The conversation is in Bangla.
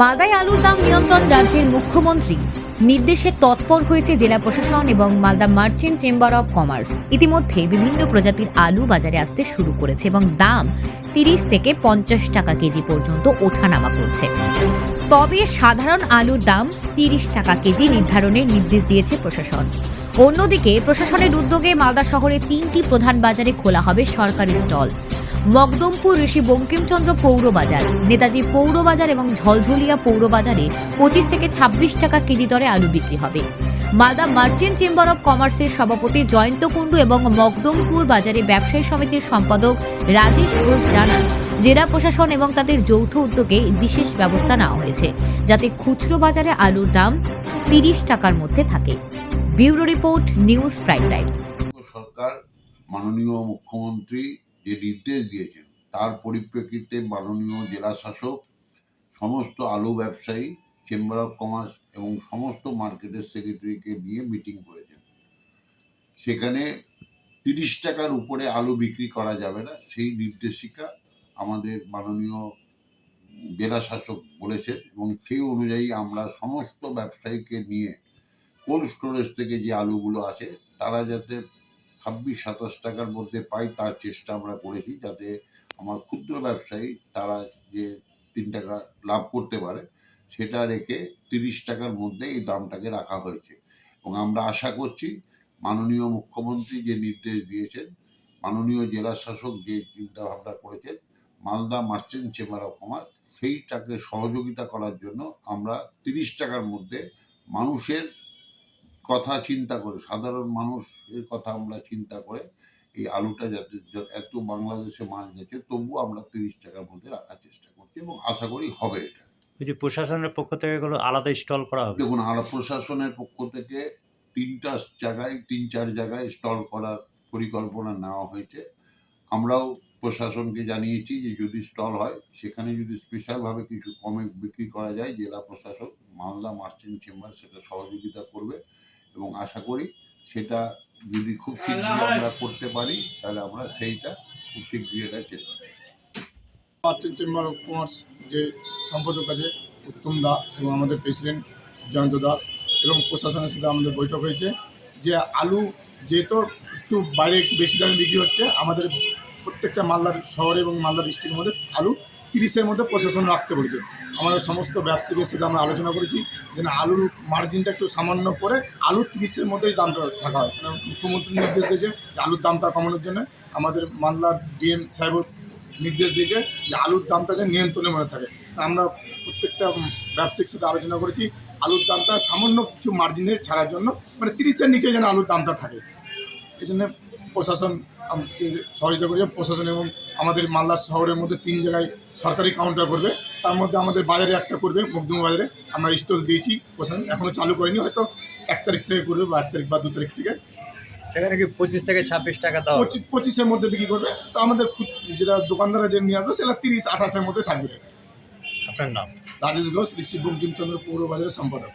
মালদায় আলুর দাম নিয়ন্ত্রণ রাজ্যের মুখ্যমন্ত্রী। নির্দেশে তৎপর হয়েছে জেলা প্রশাসন এবং Malda merchant chamber of commerce. ইতিমধ্যে বিভিন্ন প্রজাতির আলু বাজারে আসতে শুরু করেছে এবং দাম তিরিশ থেকে পঞ্চাশ টাকা কেজি পর্যন্ত ওঠানামা করছে। তবে সাধারণ আলুর দাম তিরিশ টাকা কেজি নির্ধারণের নির্দেশ দিয়েছে প্রশাসন। অন্যদিকে প্রশাসনের উদ্যোগে মালদা শহরে তিনটি প্রধান বাজারে খোলা হবে সরকারি স্টল। মকদমপুর ঋষি বঙ্কিমচন্দ্র পৌর বাজার নেতাজি পৌর বাজার এবং ঝলঝলিয়া পৌর বাজারে পঁচিশ থেকে ছাব্বিশ টাকা কেজি দরে আলু বিক্রি হবে। মালদা মার্চেন্ট চেম্বার অব কমার্সের সভাপতি জয়ন্ত কুণ্ডু এবং মকদমপুর বাজারে ব্যবসায়ী সমিতির সম্পাদক রাজেশ ঘোষ জানান, জেলা প্রশাসন এবং তাদের যৌথ উদ্যোগে বিশেষ ব্যবস্থা নেওয়া হয়েছে, যাতে খুচরো বাজারে আলুর দাম তিরিশ টাকার মধ্যে থাকে। Bureau report news prime times সরকার, মাননীয় মুখ্যমন্ত্রী যে নির্দেশ দিয়েছেন, তার পরিপ্রেক্ষিতে মাননীয় জেলা শাসক, সমস্ত আলু ব্যবসায়ী চেম্বার অফ কমার্স এবং সমস্ত মার্কেটের সেক্রেটারিকে নিয়ে মিটিং করেছেন। সেখানে তিরিশ টাকার উপরে আলু বিক্রি করা যাবে না, সেই নির্দেশিকা আমাদের মাননীয় জেলা শাসক বলেছেন এবং সেই অনুযায়ী আমরা সমস্ত ব্যবসায়ীকে নিয়ে কোল্ড স্টোরেজ থেকে যে আলুগুলো আছে, তারা যাতে ছাব্বিশ, সাতাশ টাকার মধ্যে পাই, তার চেষ্টা আমরা করেছি যাতে আমার ক্ষুদ্র ব্যবসায়ী তারা যে তিন টাকা লাভ করতে পারে, সেটা রেখে তিরিশ টাকার মধ্যে এই দামটাকে রাখা হয়েছে। এবং আমরা আশা করছি মাননীয় মুখ্যমন্ত্রী যে নির্দেশ দিয়েছেন, মাননীয় জেলা শাসক যে চিন্তা ভাবনা করেছেন, Malda merchant chamber of commerce, সেইটাকে সহযোগিতা করার জন্য আমরা তিরিশ টাকার মধ্যে মানুষের কথা চিন্তা করে সাধারণ মানুষের কথা আমরা চিন্তা করে এই আলুটা যাতে এত বাংলাদেশে মাছ গেছে তবুও আমরা তিরিশ টাকার মধ্যে রাখার চেষ্টা করছি এবং আশা করি হবে এটা। যে প্রশাসনের পক্ষ থেকে এগুলো আলাদা স্টল করা হবে? দেখুন আর প্রশাসনের পক্ষ থেকে তিনটা জায়গায় তিন চার জায়গায় স্টল করার পরিকল্পনা নেওয়া হয়েছে। আমরাও প্রশাসনকে জানিয়েছি যে যদি স্টল হয় সেখানে যদি স্পেশালভাবে কিছু কমে বিক্রি করা যায় জেলা প্রশাসক মালদা মার্চেন্ট চেম্বার সেটা সহযোগিতা করবে এবং আশা করি সেটা যদি খুব শীঘ্রই আমরা করতে পারি তাহলে আমরা সেইটা খুব শীঘ্রই এটা চেষ্টা করব। মার্চেন্ট চেম্বার অফ কমার্স যে সম্পাদক আছে উত্তম দা এবং আমাদের প্রেসিডেন্ট জয়ন্ত দা এবং প্রশাসনের সাথে আমাদের বৈঠক হয়েছে যে আলু যেহেতু একটু বাইরে বেশি দামে বিক্রি হচ্ছে আমাদের প্রত্যেকটা মালদার শহরে এবং মালদা ডিস্ট্রিক্টের মধ্যে আলু তিরিশের মধ্যে প্রশাসন রাখতে বলেছে। আমাদের সমস্ত ব্যবসায়ীদের সাথে আমরা আলোচনা করেছি যেন আলুর মার্জিনটা একটু সামান্য করে আলু তিরিশের মধ্যেই দামটা থাকা হয়। মুখ্যমন্ত্রী নির্দেশ দিয়েছে যে আলুর দামটা কমানোর জন্য। আমাদের মালদার ডিএম সাহেব নির্দেশ দিয়েছে যে আলুর দামটা যেন নিয়ন্ত্রণের মধ্যে থাকে। আমরা প্রত্যেকটা ব্যবসায়িক সাথে আলোচনা করেছি, আলুর দামটা সামান্য কিছু মার্জিনে ছাড়ার জন্য মানে তিরিশের নিচে যেন আলুর দামটা থাকে। এই জন্য প্রশাসন সহযোগিতা করেছে প্রশাসন এবং আমাদের মালদা শহরের মধ্যে তিন জায়গায় সরকারি কাউন্টার করবে। তার মধ্যে আমাদের বাজারে একটা করবে মুগদুম বাজারে। আমরা স্টল দিয়েছি প্রশাসন এখনও চালু করেনি হয়তো এক তারিখ থেকে করবে বা এক তারিখ বা দু তারিখ থেকে। সেখানে কি পঁচিশ থেকে ছাব্বিশ টাকা? পঁচিশ পঁচিশের মধ্যে বিক্রি করবে। তো আমাদের যেটা দোকানদাররা যে নিয়ে আসবে সেটা তিরিশ আঠাশের মধ্যে থাকবে। আপনার নাম? রাজেশ ঘোষ ঋষি বঙ্কিমচন্দ্র পৌর বাজারের সম্পাদক।